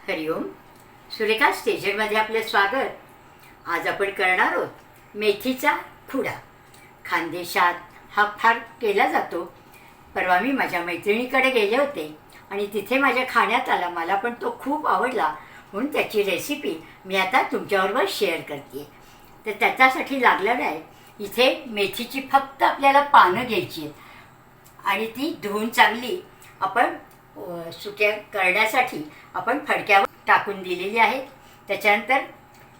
हरिओम सुरेखा स्टेजरमध्ये आपलं स्वागत. आज आपण करणार आहोत मेथीचा खुडा. खानदेशात हा फार केला जातो. परवा मी माझ्या मैत्रिणीकडे गेले होते आणि तिथे माझ्या खाण्यात आला. मला पण तो खूप आवडला. म्हणून त्याची रेसिपी मी आता तुमच्याबरोबर शेअर करते तर त्याच्यासाठी लागलं नाही इथे मेथीची फक्त आपल्याला पानं घ्यायची आहेत. आणि ती धुवून चांगली आपण सुक्या करण्यासाठी आपण फडक्यावर टाकून दिलेली आहे. त्याच्यानंतर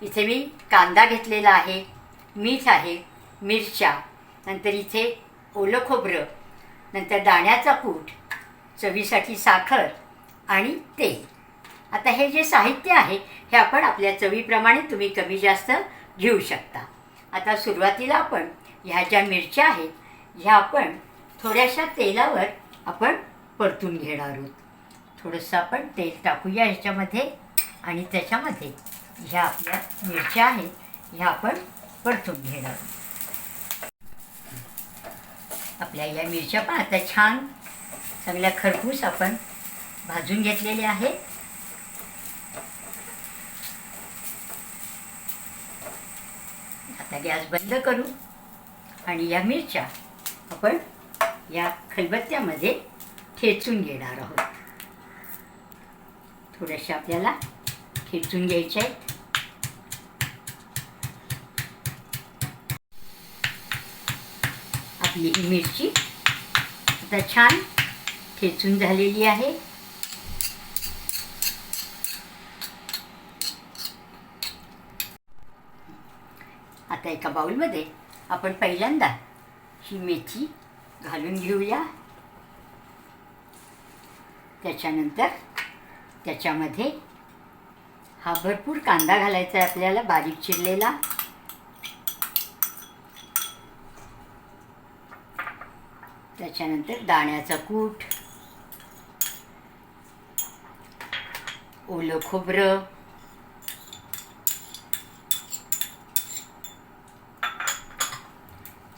इथे मी कांदा घेतलेला आहे मीठ आहे मिरच्या नंतर इथे ओलं खोबरं नंतर दाण्याचा कूट चवीसाठी साखर आणि तेल. आता हे जे साहित्य आहे हे आपण आपल्या चवीप्रमाणे तुम्ही कमी जास्त घेऊ शकता. आता सुरुवातीला आपण ह्या ज्या मिरच्या आहेत ह्या आपण थोड्याशा तेलावर आपण परतून घेणार आहोत. थोडंसं आपण तेल टाकूया ह्याच्यामध्ये आणि त्याच्यामध्ये ह्या आपल्या मिरच्या आहेत ह्या आपण परतून घेणार आहोत. आपल्या या मिरच्या पण आता छान चांगल्या खरपूस आपण भाजून घेतलेले आहेत. आता गॅस बंद करू आणि या मिरच्या आपण या खलबत्त्यामध्ये खेचून घेणार आहोत. थोड्याशा आपल्याला खेचून घ्यायच्या आहेत. आपली ही मिरची आता छान ठेचून झालेली आहे. आता एका बाउलमध्ये आपण पहिल्यांदा ही मेथी घालून घेऊया. त्याच्यानंतर त्याच्यामध्ये हा भरपूर कांदा घालायचा आहे आपल्याला बारीक चिरलेला. त्याच्यानंतर दाण्याचा कूट ओलं खोबरं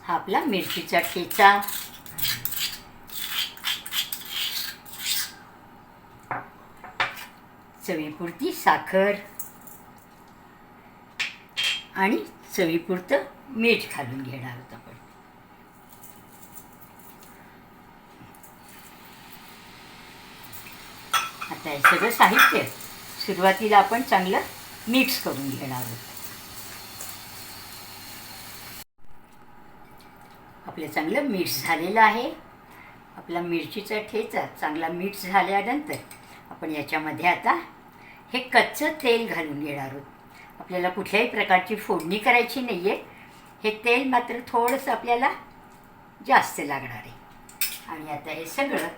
हा आपला मिरचीचा ठेचा. चवीपुरती साखर आणि चवीपुरतं मीठ घालून घेणार होतं आपण. आता हे सगळं साहित्य सुरुवातीला आपण चांगलं मिक्स करून घेणार आहोत. आपलं चांगलं मिक्स झालेलं आहे. आपला मिरचीचा ठेचा चांगला मिक्स झाल्यानंतर आपण याच्यामध्ये आता हे कच्चं तेल घालून घेणार आहोत. आपल्याला कुठल्याही प्रकारची फोडणी करायची नाही आहे हे तेल मात्र थोडंसं आपल्याला जास्त लागणार आहे. आणि आता हे सगळं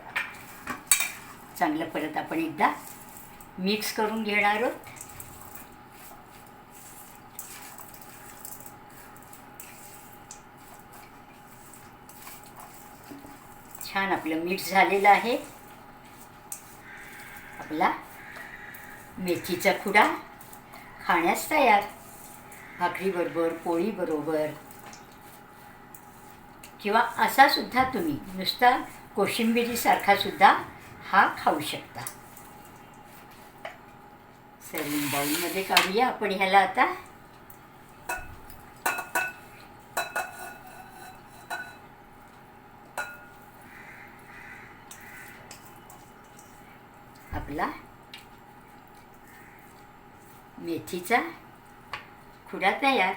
चांगलं परत आपण एकदा मिक्स करून घेणार आहोत. छान आपलं मिक्स झालेलं आहे. आपला मेथीचा खुडा खाण्यास तयार. भाकरीबरोबर पोळीबरोबर किंवा असा सुद्धा तुम्ही नुसता कोशिंबिरीसारखा सुद्धा हा खाऊ शकता. सर्विंग बाउलमध्ये काढूया आपण ह्याला आता. आपला. मेथीचा खुडा तयार.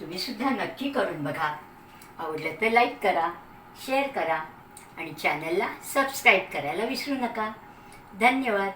तुम्ही सुद्धा नक्की करून बघा. आवडलं तर लाईक करा शेअर करा आणि चॅनलला सबस्क्राईब करायला विसरू नका. धन्यवाद.